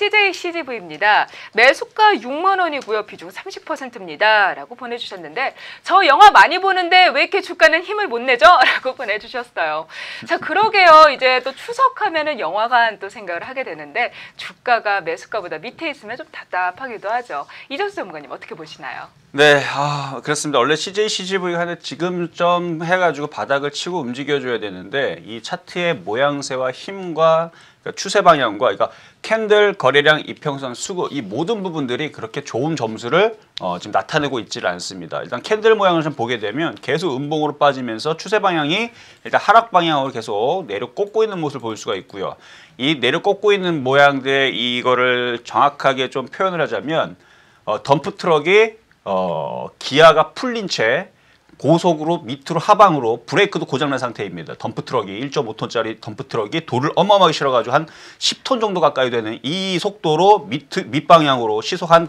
CJ CGV입니다. 매수가 6만 원이고요. 비중 30%입니다. 라고 보내주셨는데 저 영화 많이 보는데 왜 이렇게 주가는 힘을 못 내죠? 라고 보내주셨어요. 자 그러게요. 이제 또 추석하면은 영화관 또 생각을 하게 되는데 주가가 매수가보다 밑에 있으면 좀 답답하기도 하죠. 이정수 전문가님 어떻게 보시나요? 네, 아, 그렇습니다. 원래 CJ, CGV가 하는 지금점 해가지고 바닥을 치고 움직여줘야 되는데 이 차트의 모양새와 힘과 그러니까 추세 방향과 그러니까 캔들 거래량 이평선 수급 이 모든 부분들이 그렇게 좋은 점수를 어, 지금 나타내고 있지를 않습니다. 일단 캔들 모양을 좀 보게 되면 계속 음봉으로 빠지면서 추세 방향이 일단 하락 방향으로 계속 내려 꽂고 있는 모습을 볼 수가 있고요. 이 내려 꽂고 있는 모양들 이거를 정확하게 좀 표현을 하자면 어, 덤프 트럭이 어, 기아가 풀린 채 고속으로 밑으로 하방으로 브레이크도 고장난 상태입니다. 덤프 트럭이 1.5톤짜리 덤프 트럭이 돌을 어마어마하게 실어가지고 한 10톤 정도 가까이 되는 이 속도로 밑 밑방향으로 시속 한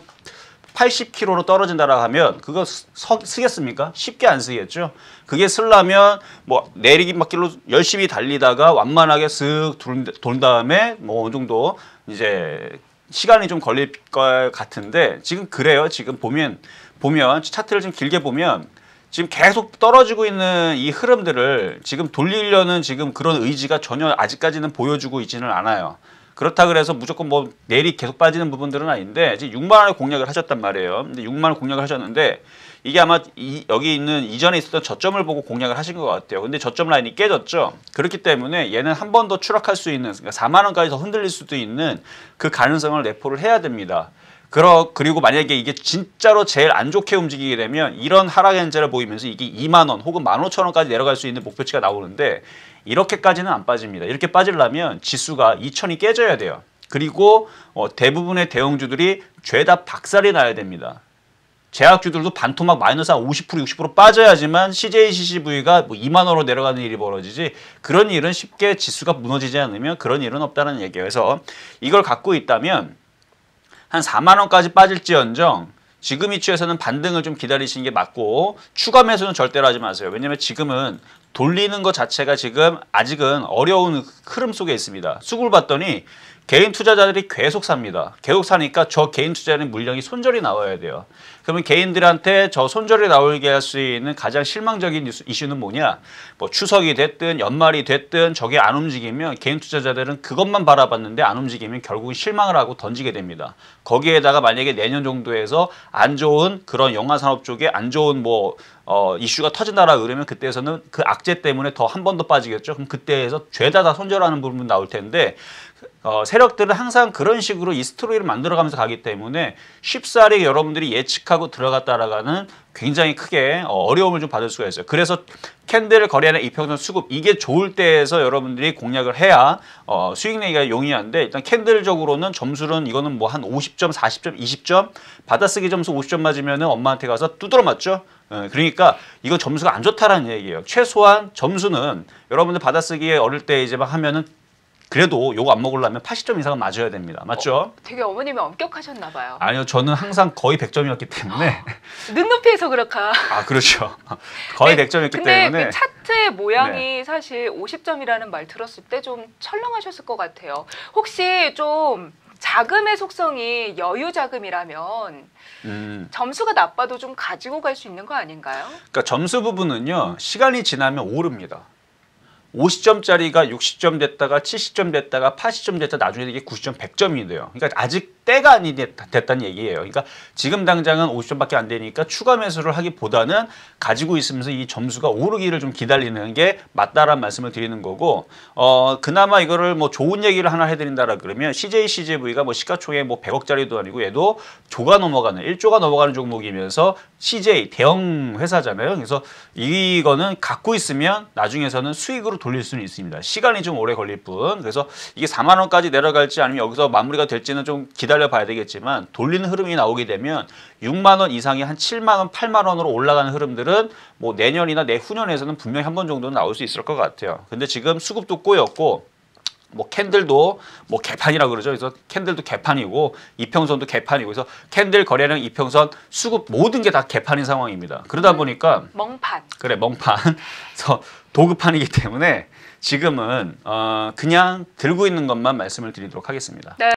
80km로 떨어진다라 하면 그거 서, 쓰겠습니까? 쉽게 안 쓰겠죠. 그게 쓰려면 뭐 내리기 막길로 열심히 달리다가 완만하게 쓱 돈 다음에 뭐 어느 정도 이제 시간이 좀 걸릴 것 같은데 지금 그래요. 지금 보면 보면 차트를 좀 길게 보면 지금 계속 떨어지고 있는 이 흐름들을 지금 돌리려는 지금 그런 의지가 전혀 아직까지는 보여주고 있지는 않아요. 그렇다 그래서 무조건 뭐 내리 계속 빠지는 부분들은 아닌데 이제 6만 원의 공략을 하셨단 말이에요. 근데 6만 원 공략을 하셨는데 이게 아마 이, 여기 있는 이전에 있었던 저점을 보고 공략을 하신 것 같아요. 근데 저점 라인이 깨졌죠. 그렇기 때문에 얘는 한 번 더 추락할 수 있는 그러니까 4만 원까지 더 흔들릴 수도 있는 그 가능성을 내포를 해야 됩니다. 그러, 그리고 만약에 이게 진짜로 제일 안 좋게 움직이게 되면 이런 하락 현재를 보이면서 이게 2만 원 혹은 15,000원까지 내려갈 수 있는 목표치가 나오는데 이렇게까지는 안 빠집니다. 이렇게 빠지려면 지수가 2천이 깨져야 돼요. 그리고 어, 대부분의 대형주들이 죄다 박살이 나야 됩니다. 제약주들도 반토막 마이너스 한 50% 60% 빠져야지만 CJ CCV가 뭐 2만 원으로 내려가는 일이 벌어지지 그런 일은 쉽게 지수가 무너지지 않으면 그런 일은 없다는 얘기예요. 그래서 이걸 갖고 있다면 한 4만 원까지 빠질지언정 지금 위치에서는 반등을 좀 기다리시는 게 맞고 추가 매수는 절대로 하지 마세요. 왜냐하면 지금은 돌리는 것 자체가 지금 아직은 어려운 흐름 속에 있습니다. 수급을 봤더니 개인 투자자들이 계속 삽니다. 계속 사니까 저 개인 투자자는 물량이 손절이 나와야 돼요. 그러면 개인들한테 저 손절이 나오게 할 수 있는 가장 실망적인 이슈는 뭐냐? 뭐 추석이 됐든 연말이 됐든 저게 안 움직이면 개인 투자자들은 그것만 바라봤는데 안 움직이면 결국은 실망을 하고 던지게 됩니다. 거기에다가 만약에 내년 정도에서 안 좋은 그런 영화 산업 쪽에 안 좋은 뭐 어, 이슈가 터진다라 그러면 그때에서는 그 악재 때문에 더 한 번 더 빠지겠죠. 그럼 그때에서 죄다 다 손절하는 부분 나올 텐데 어, 세력들은 항상 그런 식으로 이 스토리를 만들어가면서 가기 때문에 쉽사리 여러분들이 예측하고 들어갔다라가는 굉장히 크게 어, 어려움을 좀 받을 수가 있어요. 그래서 캔들을 거래하는 이평선 수급 이게 좋을 때에서 여러분들이 공략을 해야 어, 수익 내기가 용이한데 일단 캔들적으로는 점수는 이거는 뭐 한 50점, 40점, 20점 받아쓰기 점수 50점 맞으면은 엄마한테 가서 두드러 맞죠. 어, 그러니까 이거 점수가 안 좋다라는 얘기예요. 최소한 점수는 여러분들 받아쓰기에 어릴 때 이제 막 하면은 그래도 요거 안 먹으려면 80점 이상은 맞아야 됩니다. 맞죠? 어, 되게 어머님이 엄격하셨나 봐요. 아니요. 저는 항상 거의 100점이었기 때문에 눈높이에서 그렇까. 아, 그렇죠. 거의 네, 100점이었기 근데 때문에 그 차트의 모양이 네. 사실 50점이라는 말 들었을 때 좀 철렁하셨을 것 같아요. 혹시 좀 자금의 속성이 여유 자금이라면 음. 점수가 나빠도 좀 가지고 갈 수 있는 거 아닌가요? 그러니까 점수 부분은요. 시간이 지나면 오릅니다. 50점짜리가 60점 됐다가 70점 됐다가 80점 됐다 나중에 이게 90점, 100점이 돼요. 그러니까 아직 때가 아니 됐다는 얘기예요. 그러니까 지금 당장은 50점밖에 안 되니까 추가 매수를 하기보다는 가지고 있으면서 이 점수가 오르기를 좀 기다리는 게 맞다라는 말씀을 드리는 거고 어 그나마 이거를 뭐 좋은 얘기를 하나 해드린다라 그러면 CJ CJV가 뭐 시가총액 뭐 100억짜리도 아니고 얘도 조가 넘어가는 1조가 넘어가는 종목이면서 CJ 대형 회사잖아요. 그래서 이거는 갖고 있으면 나중에서는 수익으로 돌릴 수는 있습니다. 시간이 좀 오래 걸릴 뿐. 그래서 이게 4만 원까지 내려갈지 아니면 여기서 마무리가 될지는 좀 기다려 기다려 봐야 되겠지만 돌리는 흐름이 나오게 되면 6만 원 이상이 한 7만 원, 8만 원으로 올라가는 흐름들은 뭐 내년이나 내후년에서는 분명히 한 번 정도는 나올 수 있을 것 같아요. 근데 지금 수급도 꼬였고 뭐 캔들도 뭐 개판이라 그러죠. 그래서 캔들도 개판이고 이평선도 개판이고 그래서 캔들 거래량 이평선 수급 모든 게 다 개판인 상황입니다. 그러다 보니까 멍판. 그래 멍판. 그래서 도급판이기 때문에 지금은 어 그냥 들고 있는 것만 말씀을 드리도록 하겠습니다. 네.